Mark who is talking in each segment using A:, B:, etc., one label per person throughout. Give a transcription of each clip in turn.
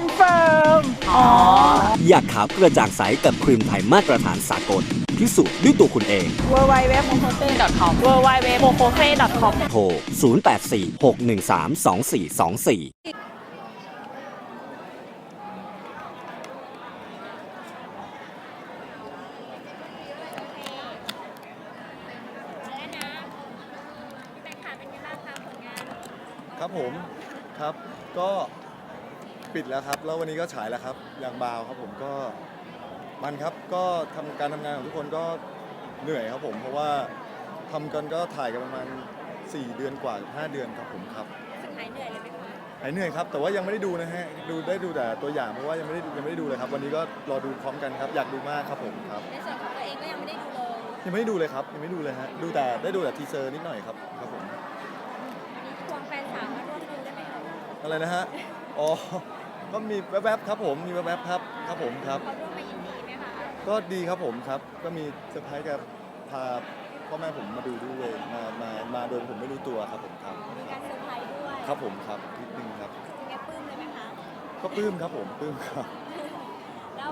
A: เฟิร์มอ๋อ
B: อยากขาวกระจ่างใสกับครีมไทยมาตรฐานสากลพิสูจน์ด้วยตัวคุณเอง
A: w w w m o k o s e
C: com w w w m o k o f e com
B: โทร 0846132424
D: ครับผมครับก็ ปิดแล้วครับ แล้ววันนี้ก็ฉายแล้วครับ อย่างบาวครับผมก็มันครับ ก็ทำการทำงานของทุกคนก็เหนื่อยครับผม เพราะว่าทำกันก็ถ่ายกันประมาณ 4 เดือนกว่า 5 เดือนครับผมครับหายเหนื่อยเลยไหมคะหายเหนื่อยครับ แต่ว่ายังไม่ได้ดูนะฮะ ดูได้ดูแต่ตัวอย่างเพราะว่ายังไม่ได้ยังไม่ได้ดูเลยครับ วันนี้ก็รอดูพร้อมกันครับ อยากดูมากครับผมครับ
E: ในส่วนของตัวเองก็ยังไม่ได้ดูเลย
D: ยังไม่ได้ดูเลยครับ ยังไม่ดูเลยฮะ ดูแต่ได้ดูแต่ทีเซอร์นิดหน่อยครับครับผม
E: มีควงแฟนสาวมาร่วมดูได้ไหมเอ่ย
D: อะไรนะฮะ อ๋อ ก็มีแวบๆครับผมมีแวบๆครับครับผมครับ
E: เขาร่วมมายินดีไหมคะ
D: ก็ดีครับผมครับ ก็มีเซอร์ไพรส์กับพาพ่อแม่ผมมาดูด้วยมามามาโดยผมไม่รู้ตัวครับผมครับ
E: มีการเซอร์ไพรส์ด้วย
D: ครับผมครับนิดนึงครับ
E: แกปลื้มเลยไหมคะ
D: ก็ปลื้มครับผมปลื้มครับ
E: แล้ว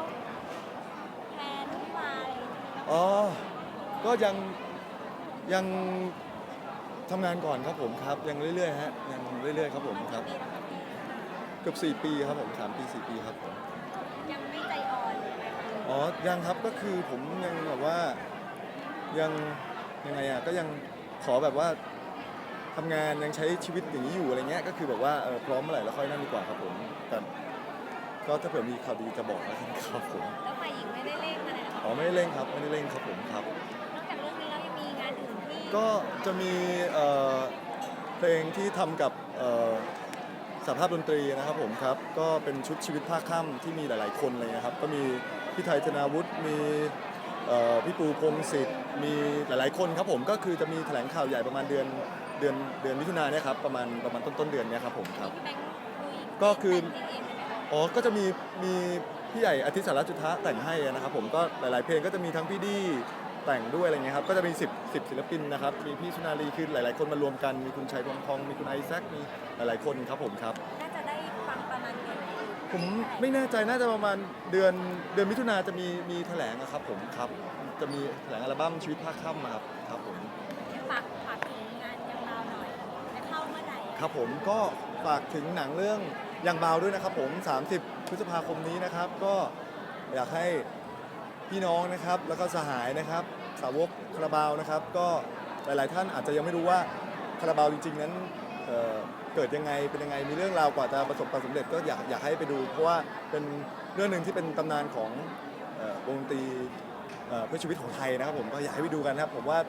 E: แพลนที่มาอะไรอย่างเงี้ย
D: อ๋อ ก็ยังยังทำงานก่อนครับผมครับ ยังเรื่อยๆฮะยังเรื่อยๆครับผมครับ
E: ปีแล้วค่ะ
D: เกือบ4 ปีครับผมสามปี 4 ปีครับผม
E: ยังไม่ใจอ่อนเลยไหมคะ
D: อ๋อยังครับก็คือผมยังแบบว่ายังยังไงอะก็ยังขอแบบว่าทำงานยังใช้ชีวิตอย่างนี้อยู่อะไรเงี้ยก็คือแบบว่าเออพร้อมเมื่อไหร่แล้วค่อยนั่นดีกว่าครับผมแต่ก็ถ้าเผื่อมีข่าวดีจะบอกแล้วกันครับผม
E: แล้วฝ่ายหญิงไม่ได้เล่นอะไรนะคะ
D: อ๋อไม่ได้เร่งครับไม่ได้เร่งครับผมครับ
E: นอกจากเรื่องนี้แล้วยังมีงานอื่นที่
D: ก็จะมีเอ่อเพลงที่ทำกับเอ่อ สภาพดนตรีนะครับผมครับ ก็เป็นชุดชีวิตภาคค่ำที่มีหลาย ๆ คนเลยนะครับ ก็มีพี่ไทยธนาวุฒิมีเอ่อพี่ปูพงศิษฐ์มีหลาย ๆ คนครับผมก็คือจะมีแถลงข่าวใหญ่ประมาณเดือนเดือนเดือนมิถุนายนเนี่ยครับประมาณประมาณต้นต้นๆเดือนเนี้ยครับผมครับ
E: พี่แบงค์ลุย
D: ก็คือ
E: แต่งเพลงเองเลยไหมคะ
D: อ๋อ ก็จะมีมีพี่ใหญ่อาทิตย์สารจุทะแต่งให้นะครับผมก็หลาย ๆ เพลงก็จะมีทั้งพี่ดี้ แต่งด้วยอะไรเงี้ยครับก็จะมี 10 10ศิลปินนะครับมีพี่ชุนารีคือหลาย ๆ คนมารวมกันมีคุณชัยพงทองมีคุณไอแซคมีหลายๆคนครับผมครับ
E: น่าจะได้ฟังประมาณเดือนไหน
D: ผมไม่แน่ใจน่าจะประมาณเดือนเดือนมิถุนาจะมีมีแถลงอะครับผมครับจะมีแถลงอัลบั้มชีวิตภาคค่ำอะครับครับผม
E: ฝากฝากถึงงานยังเราหน่อยจะเข้าเมื่อไหร่
D: ครับผมก็ฝากถึงหนังเรื่องยังเบาด้วยนะครับผม 30 พฤษภาคมนี้นะครับ ก็อยากให้ พี่น้องนะครับ แล้วก็สหายนะครับ สาวกคาราบาวนะครับ ก็หลาย ๆ ท่านอาจจะยังไม่รู้ว่าคาราบาวจริง ๆ นั้นเอ่อเกิดยังไงเป็นยังไงมีเรื่องราวกว่าจะประสบความสำเร็จก็อยากอยากให้ไปดู เพราะว่าเป็นเรื่องหนึ่งที่เป็นตำนานของเอ่อวงดนตรีเอ่อเพื่อชีวิตของไทยนะครับ ผมก็อยากให้ไปดูกันนะครับผมว่า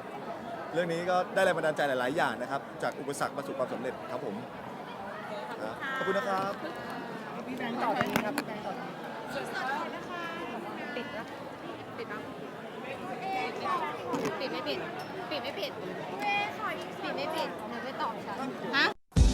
D: เรื่องนี้ก็ได้แรงบันดาลใจหลาย ๆ อย่างนะครับ จากอุปสรรคมาสู่ความสำเร็จครับผมครับขอบคุณนะครับ
C: ต่อไปนี้ครับ
E: ปิดแล้ว ปิดแล้วปิดไม่ปิด ปิดไม่ปิด ปิดไม่ปิดเดี๋ยวไปตอบฉัน ฮะ
F: เ